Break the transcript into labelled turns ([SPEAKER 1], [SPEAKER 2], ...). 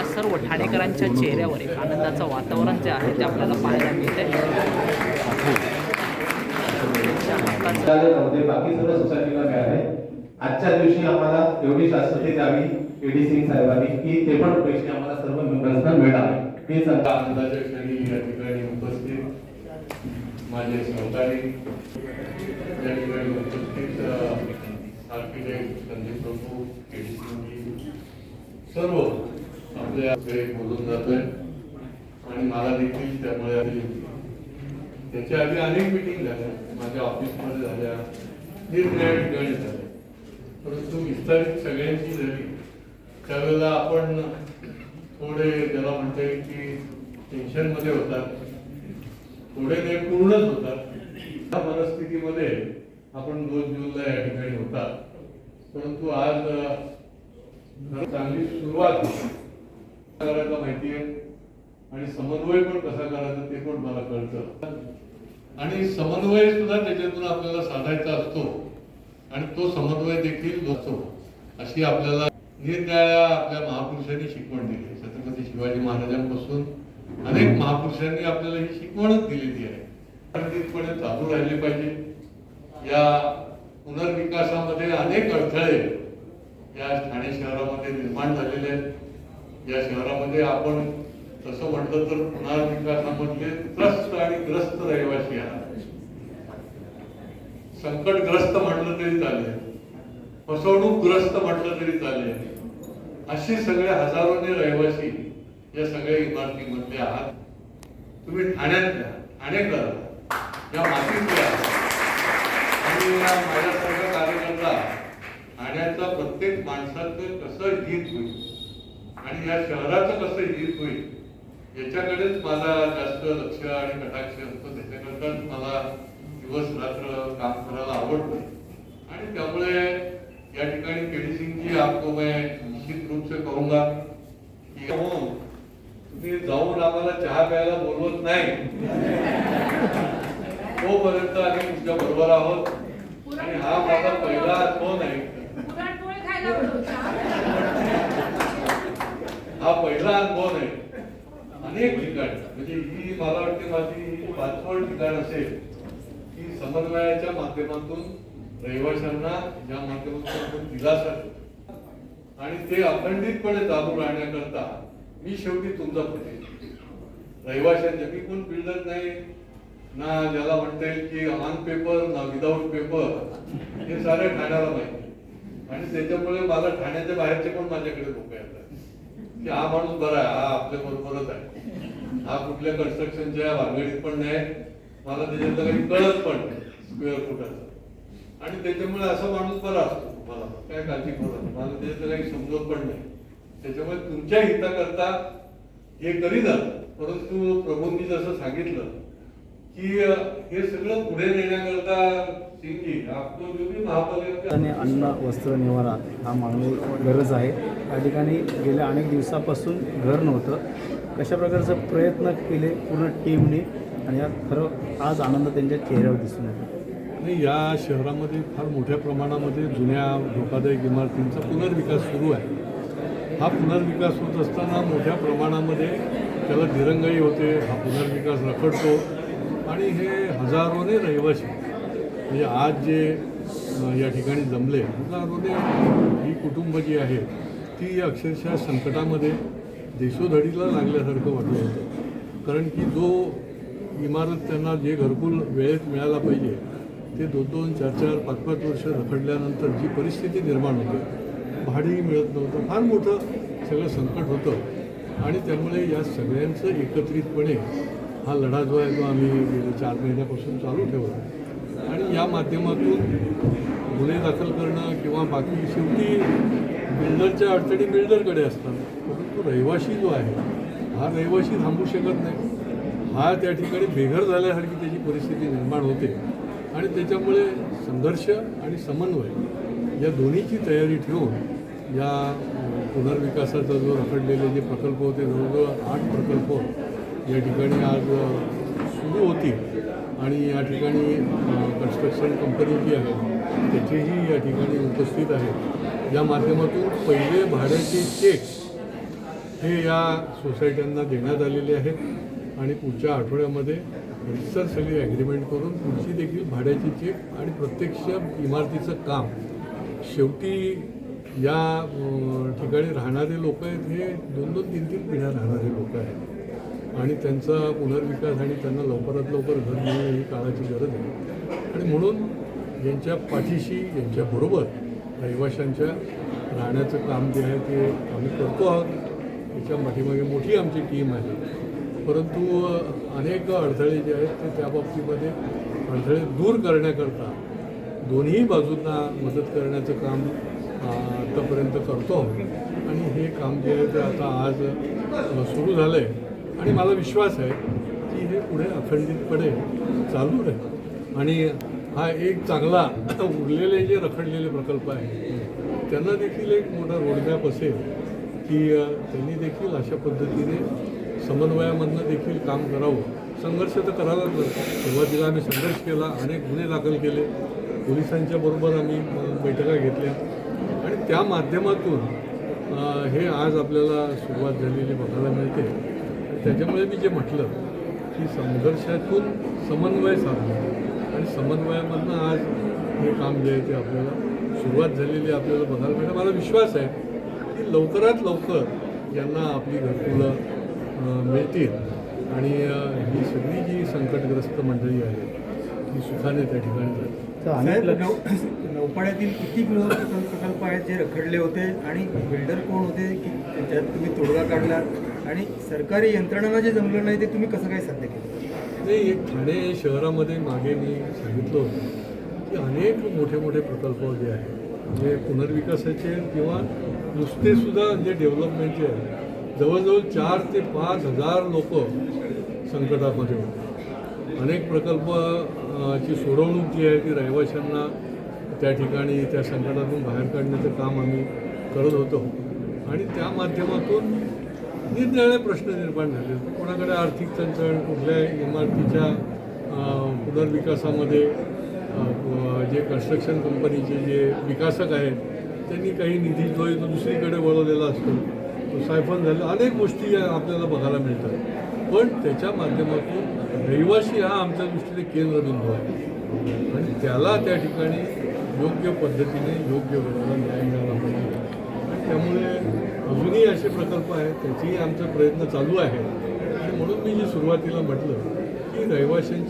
[SPEAKER 1] या सर्व ठाणेकरांच्या चेहऱ्यावर एक आनंदाचं वातावरण जे आहे ते आपल्याला पाहायला मिळते
[SPEAKER 2] मध्ये बाकी सर्व सोसायटीला मिळाले आजच्या दिवशी आम्हाला एवढी शाश्वती द्यावी एडी सिंग साहेबांनी की ते पण पैसे आम्हाला सर्व मेंबर्सना मिळावे हे सांगा
[SPEAKER 3] आनंदाच्या क्षणी या ठिकाणी उपस्थित माझे सहकारी या ठिकाणी उपस्थित आर्किटेक्ट संदीप प्रभू केडीसिंगजी सर्व आपल्या बोलून जातोय. आणि मला देखील त्यामुळे त्याच्या आधी अनेक मिटिंग झाल्या. माझ्या ऑफिसमध्ये झाल्या. निरनिराळ्या ठिकाणी झाल्या. परंतु विस्तारित सगळ्यांची झाली. त्यावेळेला आपण थोडे ज्याला म्हणता येईल की टेन्शनमध्ये होतात. थोडे ते पूर्णच होतात. त्या परिस्थितीमध्ये आपण दोन जूनला या ठिकाणी होता परंतु आज चांगली सुरुवात होती करायला माहिती आहे. आणि समन्वय पण कसा करायचा ते पण मला कळतं. आणि समन्वय सुद्धा त्याच्यातून आपल्याला साधायचा असतो. आणि तो समन्वय देखील असतो अशी आपल्याला निरनिळ्या आपल्या महापुरुषांनी शिकवण दिली छत्रपती शिवाजी महाराजांपासून अनेक महापुरुषांनी आपल्याला ही शिकवणच दिलेली आहे. खंडितपणे चालू राहिले पाहिजे. या पुनर्विकासामध्ये अनेक अडथळे या ठाणे शहरामध्ये निर्माण झालेले आहेत. या शहरामध्ये आपण तसं म्हटलं तर पुनर्विकासामधले त्रस्त आणि ग्रस्त रहिवासी आहात. संकटग्रस्त म्हटलं तरी चालेल. फसवणूकग्रस्त म्हटलं तरी चालेल. असे सगळे हजारोने रहिवासी या सगळ्या इमारतीमधले आहात. तुम्ही ठाण्यातल्या ठाणेकर या मातीतल्या आणि या माझ्यासारखा कार्यकर्ता ठाण्याचा प्रत्येक माणसाचं कसं हित होईल? आणि या शहराचं कसं हित होईल याच्याकडेच माझा जास्त लक्ष आणि कटाक्ष असतो. त्याच्याकरताच मला दिवस रात्र काम करायला आवडतं. आणि त्यामुळे या ठिकाणी केडी सिंगजी आपको मैं निश्चित रूप से कहूंगा की हो, तुम्ही जाऊन आम्हाला चहा प्यायला बोलवत नाही. तोपर्यंत आम्ही तुमच्या बरोबर आहोत. आणि हा माझा पहिला
[SPEAKER 4] फोन आहे.
[SPEAKER 3] हा पहिला अनुभव नाही. अनेक ठिकाण. म्हणजे ही मला वाटते माझी पाचवड ठिकाण असेल की समन्वयाच्या माध्यमातून रहिवाशांना ज्या माध्यमातून आपण दिलासा आणि ते अखंडितपणे चालू राहण्याकरता मी शेवटी तुमचा प्रतिनिधी रहिवाशांच्या मी कोण बिल्डर नाही ना ज्याला म्हणता येईल की ऑन पेपर ना विदाऊट पेपर हे सारे ठाण्याला माहिती आणि त्याच्यामुळे मला ठाण्याच्या बाहेरचे पण माझ्याकडे लोक आहेत. की हा माणूस बरा आहे हा आपल्या बरोबरच आहे. हा कुठल्या कन्स्ट्रक्शनच्या भानगडीत पण नाही मला त्याच्यातलं काही कळत पण नाही स्क्वेअर फुटाचं आणि त्याच्यामुळे असा माणूस बरा असतो मला काय काळजी करत मला त्याच्यातलं काही समजत पण नाही. त्याच्यामुळे तुमच्या हिताकरता हे करीन परंतु प्रभूंनी जसं सांगितलं की हे सगळं पुढे नेण्याकरता
[SPEAKER 5] आणि अन्न वस्त्र निवारा हा मानवी गरज आहे. या ठिकाणी गेल्या अनेक दिवसापासून घर नव्हतं. कशा प्रकारचे प्रयत्न केले पूर्ण टीमने आणि यात खरं आज आनंद त्यांच्या चेहऱ्यावर दिसून येतो.
[SPEAKER 3] आणि या शहरामध्ये फार मोठ्या प्रमाणामध्ये जुन्या धोकादायक इमारतींचा पुनर्विकास सुरू आहे. हा पुनर्विकास होत असताना मोठ्या प्रमाणामध्ये त्याला दिरंगाई होते हा पुनर्विकास रखडतो. आणि हे हजारोने रहिवासी म्हणजे आज जे या ठिकाणी जमले हजारोने ही कुटुंब जी आहेत ती अक्षरशः संकटामध्ये देशोधडीला लागल्यासारखं वाटलं होतं. कारण की जो इमारत त्यांना जे घरकुल वेळेत मिळायला पाहिजे ते दोन दोन चार चार पाच पाच वर्ष रखडल्यानंतर जी परिस्थिती निर्माण होते भाडीही मिळत नव्हतं. फार मोठं सगळं संकट होतं. आणि त्यामुळे या सगळ्यांचं एकत्रितपणे हा लढा जो आहे तो आम्ही गेले चार महिन्यापासून चालू ठेवला. आणि या माध्यमातून गुन्हे दाखल करणं किंवा बाकी शेवटी बिल्डरच्या अडचणी बिल्डरकडे असतात परंतु रहिवाशी जो आहे हा रहिवाशी थांबू शकत नाही. हा त्या ठिकाणी बेघर झाल्यासारखी त्याची परिस्थिती निर्माण होते. आणि त्याच्यामुळे संघर्ष आणि समन्वय या दोन्हीची तयारी ठेवून या पुनर्विकासाचा जो रखडलेले जे प्रकल्प होते जवळजवळ आठ प्रकल्प या ठिकाणी आज सुरू होती. आणि या ठिकाणी कन्स्ट्रक्शन कंपनी जी आहे त्याचेही या ठिकाणी उपस्थित आहेत. या माध्यमातून पहिले भाड्याचे चेक हे या सोसायट्यांना देण्यात आलेले आहेत. आणि पुढच्या आठवड्यामध्ये रितसर सगळी ॲग्रीमेंट करून पुढची देखील भाड्याची चेक आणि प्रत्यक्ष इमारतीचं काम. शेवटी या ठिकाणी राहणारे लोक आहेत हे दोन दोन तीन तीन पिढ्या राहणारे लोक आहेत. आणि त्यांचा पुनर्विकास आणि त्यांना लवकरात लवकर घर मिळणं ही काळाची गरज आहे. आणि म्हणून यांच्या पाठीशी यांच्याबरोबर रहिवाशांच्या राहण्याचं काम जे आहे ते आम्ही करतो आहोत. याच्या पाठीमागे मोठी आमची टीम आहे. परंतु अनेक अडथळे जे आहेत ते त्या बाबतीमध्ये अडथळे दूर करण्याकरता दोन्ही बाजूंना मदत करण्याचं काम आत्तापर्यंत करतो आहोत. आणि हे काम जे आहे ते आता आज सुरू झालं आहे आणि मला विश्वास आहे की हे पुढे अखंडितपणे चालू राहील. आणि हा एक चांगला उरलेले जे रखडलेले प्रकल्प आहेत त्यांना देखील एक मोठा रोडमॅप असेल की त्यांनी देखील अशा पद्धतीने समन्वयामधनं देखील काम करावं. संघर्ष तर करायलाच लागतो सुरुवातीला आम्ही संघर्ष केला अनेक गुन्हे दाखल केले. पोलिसांच्या बरोबर आम्ही बैठका घेतल्या. आणि त्या माध्यमातून हे आज आपल्याला सुरुवात झालेली बघायला मिळते. त्याच्यामुळे मी जे म्हटलं की संघर्षातून समन्वय साधणं आणि समन्वयामधनं आज हे काम जे आहे ते आपल्याला सुरुवात झालेली आपल्याला बघायला मिळते मला विश्वास आहे की लवकरात लवकर यांना आपली घरकुलं मिळतील. आणि ही सगळी जी संकटग्रस्त मंडळी आहे ती सुखाने त्या ठिकाणी जातील.
[SPEAKER 6] साहेब, नौ- नौपाड्यातील किती गृह प्रकल्प आहेत जे रखडले होते? आणि बिल्डर कोण होते? की त्यात तुम्ही तोडगा काढला? आणि सरकारी यंत्रणांना जे जमलं नाही ते तुम्ही कसं काय साध्य केलं?
[SPEAKER 3] नाही एक ठाणे शहरामध्ये मागे मी सांगितलं होतं की अनेक मोठे मोठे प्रकल्प जे आहेत जे पुनर्विकासाचे किंवा नुसतेसुद्धा जे डेव्हलपमेंटचे आहेत जवळजवळ चार ते पाच हजार लोक संकटामध्ये होते. अनेक प्रकल्प ची सोडवणूक जी आहे ती रहिवाशांना त्या ठिकाणी त्या संकटातून बाहेर काढण्याचं काम आम्ही करत होतो. आणि त्या माध्यमातून निरनिराळे प्रश्न निर्माण झाले. कोणाकडे आर्थिक चणचण कुठल्या इमारतीच्या पुनर्विकासामध्ये जे कन्स्ट्रक्शन कंपनीचे जे विकासक आहेत त्यांनी काही निधी जो आहे तो दुसरीकडे वळवलेला असतो. तो सायफन झाला. अनेक गोष्टी आपल्याला बघायला मिळतात. पण त्याच्या माध्यमातून रहिवासी हा आमच्या दृष्टीने केंद्रबिंदू आहे. आणि त्याला त्या ठिकाणी योग्य पद्धतीने योग्य वेळेला न्याय मिळाला पाहिजे. आणि त्यामुळे अजूनही असे प्रकल्प आहेत त्याचेही आमचा प्रयत्न चालू आहे. आणि म्हणून मी जे सुरुवातीला म्हटलं की रहिवाशांची